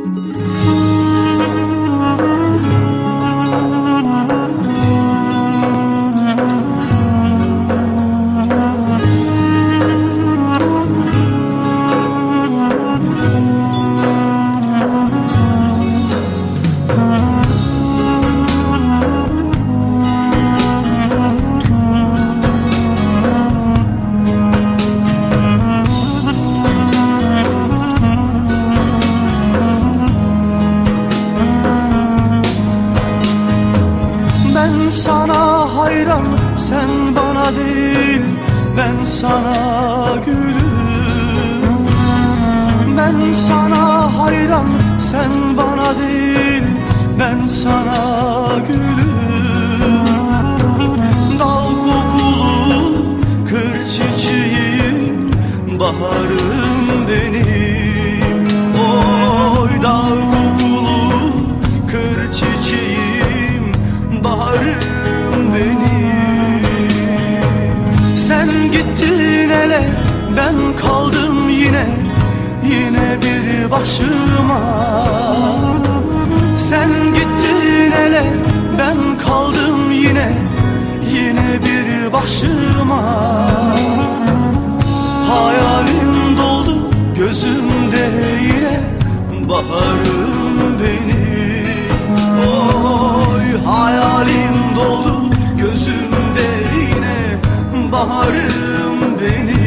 Ben sana gülüm. Ben sana hayran sen bana değil Ben sana gülüm. Dal kokulu kır çiçeğim Baharım benim. Oy dal kokulu ben kaldım yine Yine bir başıma. Sen gittin hele ben kaldım yine Yine bir başıma. Hayalim doldu gözümde yine Baharım benim Oy hayalim doldu gözümde yine Baharım benim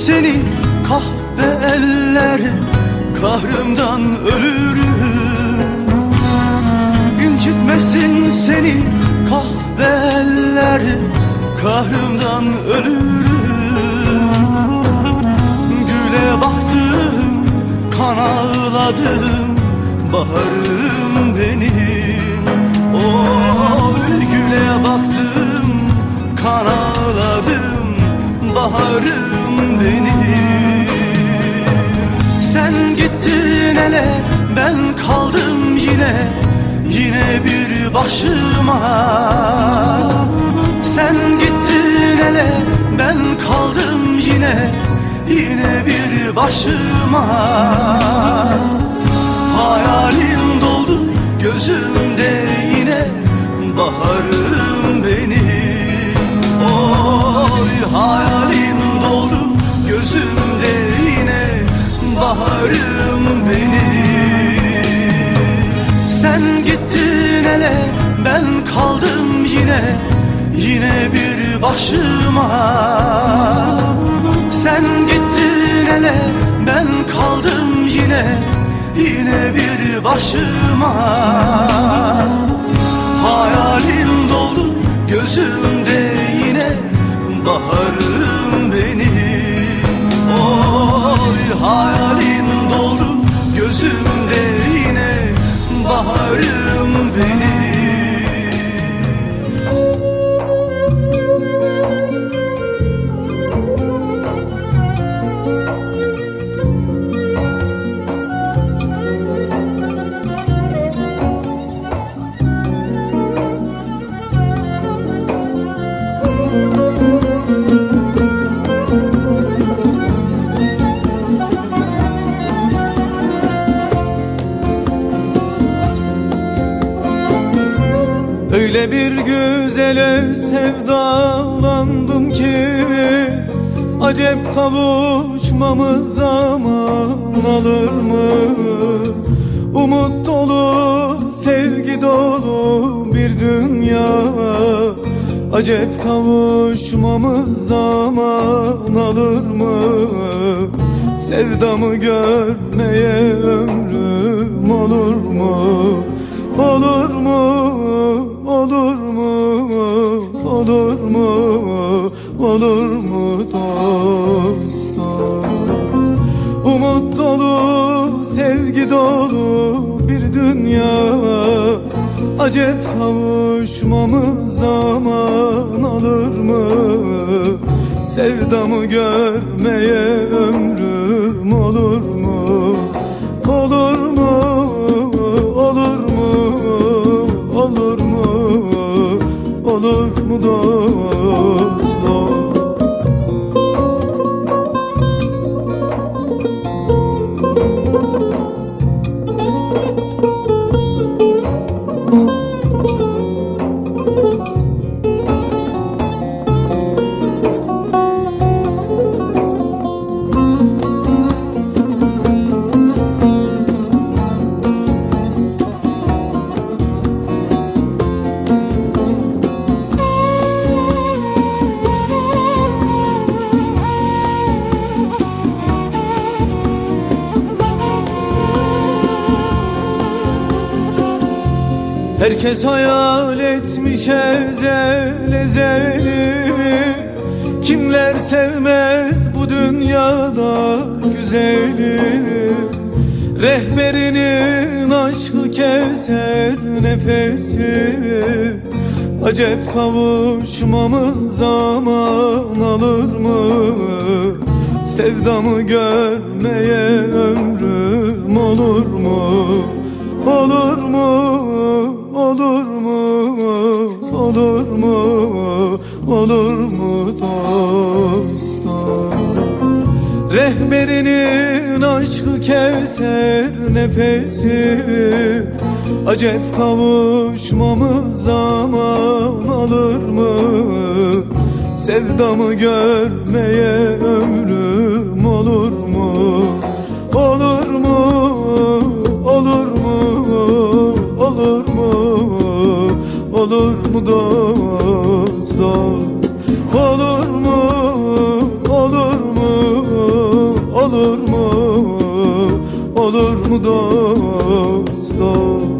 seni kahve eller Kahrımdan ölürüm. İncitmesin seni kahve eller Kahrımdan ölürüm. Güle baktım kan ağladım Baharım benim. Oy güle baktım kan ağladım Baharım benim Sen gittin hele ben kaldım yine Yine bir başıma. Sen gittin hele ben kaldım yine Yine bir başıma. Hayalim doldu gözümde yine Baharım benim. Oy hayalim Baharım benim Sen gittin hele ben kaldım yine Yine bir başıma. Sen gittin hele ben kaldım yine Yine bir başıma. Hayalim doldu gözümde yine Baharım güzele sevdalandım ki Acep kavuşmamız zaman alır mı? Umut dolu, sevgi dolu bir dünya Acep kavuşmamız zaman alır mı? Sevdamı görmeye ömrüm? Olur mu? Olur mu? Olur mu? olur mu dost dost Umut dolu sevgi dolu bir dünya. Acep kavuşmamız zaman alır mı? Sevdamı görmeye ömrüm olur Herkes hayal etmiş ezel ezeli Kimler sevmez bu dünyada güzeli? Rehberinin aşkı keser nefesi. Acep kavuşmamız zaman alır mı? Sevdamı görmeye ömrüm olur mu? Olur mu olur mu? Olur mu? Olur mu dost dost Rehberinin aşkı keser nefesi Acep kavuşmamız zaman alır mı? Sevdamı görmeye ömrüm olur mu olur mu? Olur mu dost dost?